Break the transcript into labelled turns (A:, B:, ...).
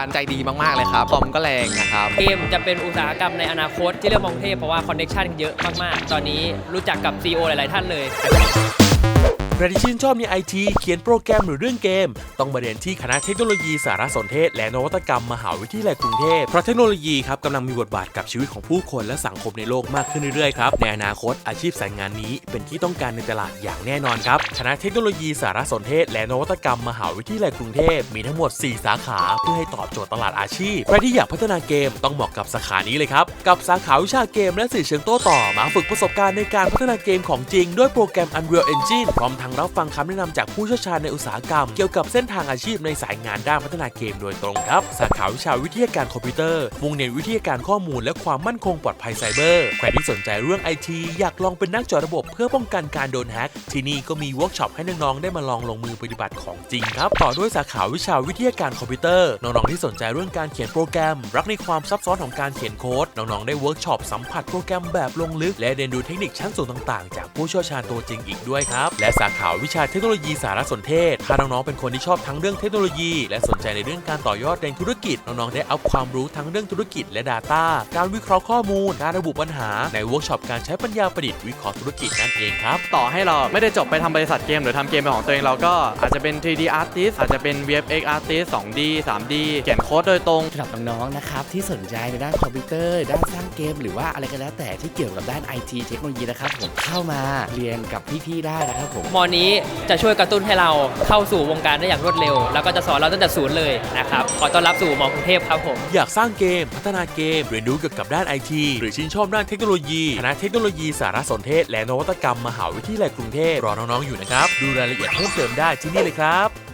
A: านใจดีมากๆเลยครับคอมก็แรงนะครับ
B: เกมจะเป็นอุตสาหกรรมในอนาคตที่เรื่องมองเทพเพราะว่าคอนเน็ชันเยอะมากๆ ตอนนี้รู้จักกับ CEO หลาย ๆ ท่านเลย
C: ครที่ชื่นชอบในไอทีเขียนโปรแกรมหรือเรื่องเกม ต้องมาเรียนที่คณะเทคโนโลยีสารสนเทศ และนวัตกรรมมหาวิทยาลัยกรุงเทพเพราะเทคโนโลยีครับกำลังมีบทบาทกับชีวิตของผู้คนและสังคมในโลกมากขึ้นเรื่อยๆครับในอนาคตอาชีพสายงานนี้เป็นที่ต้องการในตลาดอย่างแน่นอนครับคณะเทคโนโลยีสารสนเทศ และนวัตกรรมมหาวิทยาลัยกรุงเทพมีทั้งหมด 4 สาขาเพื่อให้ตอบโจทย์ตลาดอาชีพใครที่อยากพัฒนาเกมต้องเหมาะกับสาขานี้เลยครับกับสาขาวิชาเกมและสื่อเชิงโต้ตอบมาฝึกประสบการณ์ในการพัฒนาเกมของจริงด้วยโปรแกรม Unreal Engine พร้อมทั้งรับฟังคำแนะนำจากผู้เชี่ยวชาญในอุตสาหกรรมเกี่ยวกับเส้นทางอาชีพในสายงานด้านพัฒนาเกมโดยตรงครับ สาขาวิชาวิทยาการคอมพิวเตอร์มุ่งเน้นวิทยาการข้อมูลและความมั่นคงปลอดภัยไซเบอร์ใครที่สนใจเรื่องไอทีอยากลองเป็นนักจอระบบเพื่อป้องกันการโดนแฮ็กที่นี่ก็มีเวิร์กช็อปให้น้องๆได้มาลองลงมือปฏิบัติของจริงครับ ต่อด้วยสาขาวิชาวิทยาการคอมพิวเตอร์น้องๆที่สนใจเรื่องการเขียนโปรแกรม รักในความซับซ้อนของการเขียนโค้ดน้องๆได้เวิร์กช็อปสัมผัสโปรแกรมแบบลงลึกและเรียนรู้เทคนิคชั้นสูงต่างๆ จากผู้เชี่ยวชาญตัวจริงอีกด้วยครับและสาขาวิชาเทคโนโลยีสารสนเทศ ถ้าน้องๆเป็นคนที่ชอบทั้งเรื่องเทคโนโลยี และสนใจในเรื่องการต่อยอดในธุรกิจ น้องๆได้อัพความรู้ทั้งเรื่องธุรกิจและ Data การวิเคราะห์ข้อมูล การระบุปัญหา ในเวิร์กช็อปการใช้ปัญญาประดิษฐ์วิเคราะห์ธุรกิจนั่นเองครับ
D: ต่อให้เราไม่ได้จบไปทำบริษัทเกมหรือทำเกมเป็นของตัวเองเราก็อาจจะเป็น 3D artist อาจจะเป็น VFX artist 2D 3D เขียนโค้ดโดยตรง
E: สำหรับน้องๆนะครับที่สนใจในด้านคอมพิวเตอร์ ด้านสร้างเกม หรือว่าอะไรก็แล้วแต่ที่เกี่ยวกับด้านไอทีเทคโนโลยีนะครับผมเข้ามาเรียนกับพี่ๆได้นะครับผม
B: มอนี้จะช่วยกระตุ้นให้เราเข้าสู่วงการได้อย่างรวดเร็ว แล้วก็จะสอนเราตั้งแต่ศูนย์เลยนะครับ ขอต้อนรับสู่มอกรุงเทพครับผม
C: อยากสร้างเกม พัฒนาเกม เรียนรู้เกี่ยวกับด้านไอทีหรือชื่นชอบด้านเทคโนโลยีคณะเทคโนโลยีสารสนเทศ และนวัตกรรมมหาวิทยาลัยกรุงเทพรอน้องๆอยู่นะครับ ดูรายละเอียดเพิ่มเติมได้ที่นี่เลยครับ